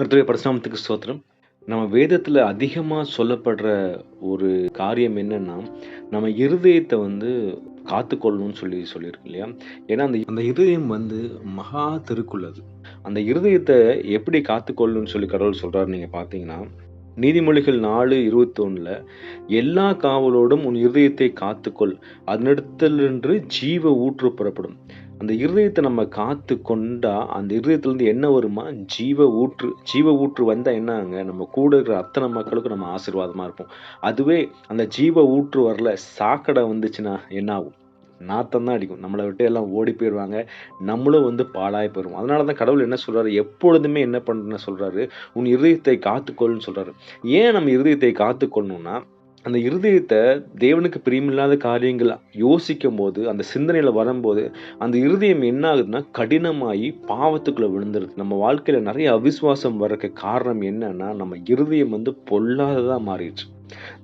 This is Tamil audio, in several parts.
கர்த்தருடைய பரிசுநாமத்துக்கு ஸ்தோத்திரம். நம்ம வேதத்தில் அதிகமாக சொல்லப்படுற ஒரு காரியம் என்னன்னா நம்ம இருதயத்தை வந்து காத்துக்கொள்ளணும்னு சொல்லி சொல்லியிருக்கு இல்லையா? ஏன்னா அந்த அந்த இருதயம் வந்து மகா திருக்குள்ளது. அந்த இருதயத்தை எப்படி காத்துக்கொள்ளணும்னு சொல்லி கடவுள் சொல்கிறாரு நீங்கள் பார்த்தீங்கன்னா நீதிமொழிகள் நாலு இருபத்தொன்னுல எல்லா காவலோடும் உன் இருதயத்தை காத்துக்கொள். அதனிடத்திலிருந்து ஜீவ ஊற்று புறப்படும். அந்த இருதயத்தை நம்ம காத்து கொண்டா அந்த இருதயத்துலேருந்து என்ன வருமா? ஜீவ ஊற்று. ஜீவ ஊற்று வந்தால் என்னங்க? நம்ம கூட இருக்கிற அத்தனை மக்களுக்கும் நம்ம ஆசீர்வாதமாக இருப்போம். அதுவே அந்த ஜீவ ஊற்று வரல சாக்கடை வந்துச்சுன்னா என்ன ஆகும்? நாத்தம் தான் அடிக்கும். நம்மளை விட்டு எல்லாம் ஓடி போயிடுவாங்க நம்மளும் வந்து பாழாய் போயிடுவோம் அதனால தான் கடவுள் என்ன சொல்கிறாரு எப்பொழுதுமே என்ன பண்ணுறேன்னு சொல்கிறாரு உன் இருதயத்தை காத்துக்கொள்ளுன்னு சொல்கிறாரு ஏன் நம்ம இருதயத்தை காத்துக்கொள்ளணும்னா அந்த இருதயத்தை தேவனுக்கு பிரியமில்லாத காரியங்கள் யோசிக்கும் போது அந்த சிந்தனையில் வரும்போது அந்த இருதயம் என்ன ஆகுதுன்னா கடினமாகி பாவத்துக்குள்ளே விழுந்துருது. நம்ம வாழ்க்கையில் நிறைய அவிஸ்வாசம் வர்றதுக்கு காரணம் என்னன்னா நம்ம இருதயம் வந்து பொல்லாததாக மாறிடுச்சு.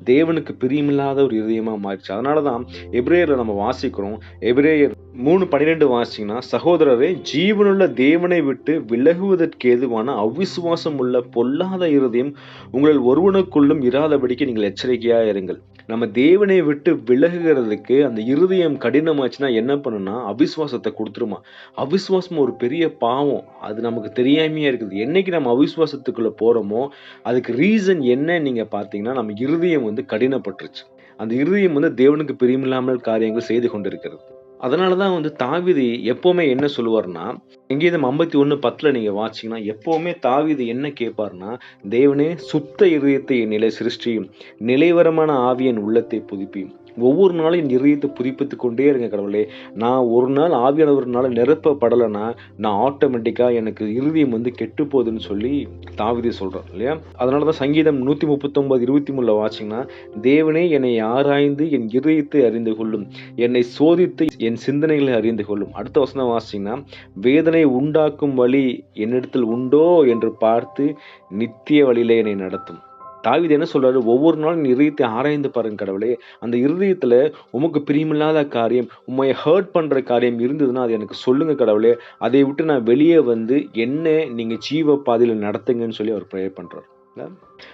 தேவனுக்கு பிரியமில்லாத ஒரு இருதயமாக மாறிடுச்சு. அதனால தான் எப்ரேயரில் நம்ம வாசிக்கிறோம் எப்ரேயர் மூணு பன்னிரெண்டு வாசிங்கன்னா சகோதரரே ஜீவனுள்ள தேவனை விட்டு விலகுவதற்கு ஏதுவான அவ்விசுவாசம் உள்ள பொல்லாத இருதயம் உங்களில் ஒருவனுக்குள்ளும் இராதபடிக்கு நீங்கள் எச்சரிக்கையாக இருங்கள். நம்ம தேவனை விட்டு விலகுகிறதுக்கு அந்த இருதயம் கடினமாச்சுன்னா என்ன பண்ணுன்னா அவிஸ்வாசத்தை கொடுத்துருமா. அவிஸ்வாசம் ஒரு பெரிய பாவம். அது நமக்கு தெரியாமையே இருக்குது. என்னைக்கு நம்ம அவிஸ்வாசத்துக்குள்ளே போகிறோமோ அதுக்கு ரீசன் என்ன நீங்கள் பார்த்தீங்கன்னா நம்ம இருதயம் வந்து கடினப்பட்டுருச்சு. அந்த இருதயம் வந்து தேவனுக்கு பிரியமில்லாமல் காரியங்கள் செய்து கொண்டிருக்கிறது. அதனாலதான் வந்து தாவிதி எப்போவுமே என்ன சொல்லுவார்னா சங்கீதம் ஐம்பத்தி ஒண்ணு பத்துல நீங்க வாச்சிங்கன்னா எப்போவுமே தாவிது என்ன கேட்பார்னா தேவனே சுத்த இருதயத்தை என் நிலை சிருஷ்டியும் நிலைவரமான ஆவியன் உள்ளத்தை புதுப்பியும் ஒவ்வொரு நாளும் என் இருதயத்தை புதுப்பித்து கொண்டே இருங்க கடவுளே. நான் ஒரு நாள் ஆவியானவர்னால நிரப்பப்படலைன்னா நான் ஆட்டோமேட்டிக்காக எனக்கு இருதயம் வந்து கெட்டு போகுதுன்னு சொல்லி தாவிதி சொல்றான் இல்லையா? அதனாலதான் சங்கீதம் நூத்தி முப்பத்தொம்பது இருபத்தி மூணுல வாச்சிங்கன்னா தேவனே என்னை ஆராய்ந்து என் இருதயத்தை அறிந்து கொள்ளும். என்னை சோதித்து என் சிந்தனைகளை அறிந்து கொள்ளும். அடுத்த வசனம் வாசிங்கன்னா வேதனை உண்டாக்கும் வழி என்னிடத்தில் உண்டோ என்று பார்த்து நித்திய வழியிலே என்னை நடத்தும். தாவித என்ன சொல்றாரு? ஒவ்வொரு நாளும் என் இருதயத்தை ஆராய்ந்து பாருங்க கடவுளே. அந்த இருதயத்துல உமக்கு பிரியமில்லாத காரியம் உண்மையை ஹர்ட் பண்ற காரியம் இருந்ததுன்னா அது எனக்கு சொல்லுங்க கடவுளே. அதை விட்டு நான் வெளியே வந்து என்ன நீங்க ஜீவ பாதையில நடத்துங்கன்னு சொல்லி அவர் ப்ரே பண்றாரு.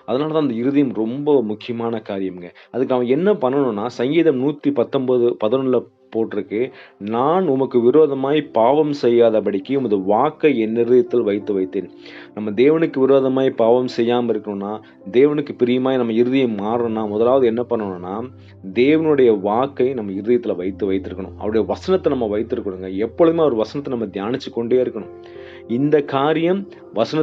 அதனால தான் அந்த இருதயம் ரொம்ப முக்கியமான காரியம்ங்க. அதுக்கு அவன் என்ன பண்ணணும்னா சங்கீதம் நூற்றி பத்தொன்பது பதினொன்றில் போட்டிருக்கு. நான் உமக்கு விரோதமாய் பாவம் செய்யாதபடிக்கு உமது வாக்கை என் இருதயத்தில் வைத்து வைத்தேன். நம்ம தேவனுக்கு விரோதமாய் பாவம் செய்யாமல் இருக்கணும்னா தேவனுக்கு பிரியமாய் நம்ம இருதயம் மாறணும்னா முதலாவது என்ன பண்ணணும்னா தேவனுடைய வாக்கை நம்ம இருதயத்தில் வைத்து வைத்திருக்கணும். அவருடைய வசனத்தை நம்ம வைத்திருக்கணுங்க. எப்பொழுதுமே அவர் வசனத்தை நம்ம தியானிச்சு கொண்டே இருக்கணும். இந்த காரியம் வசன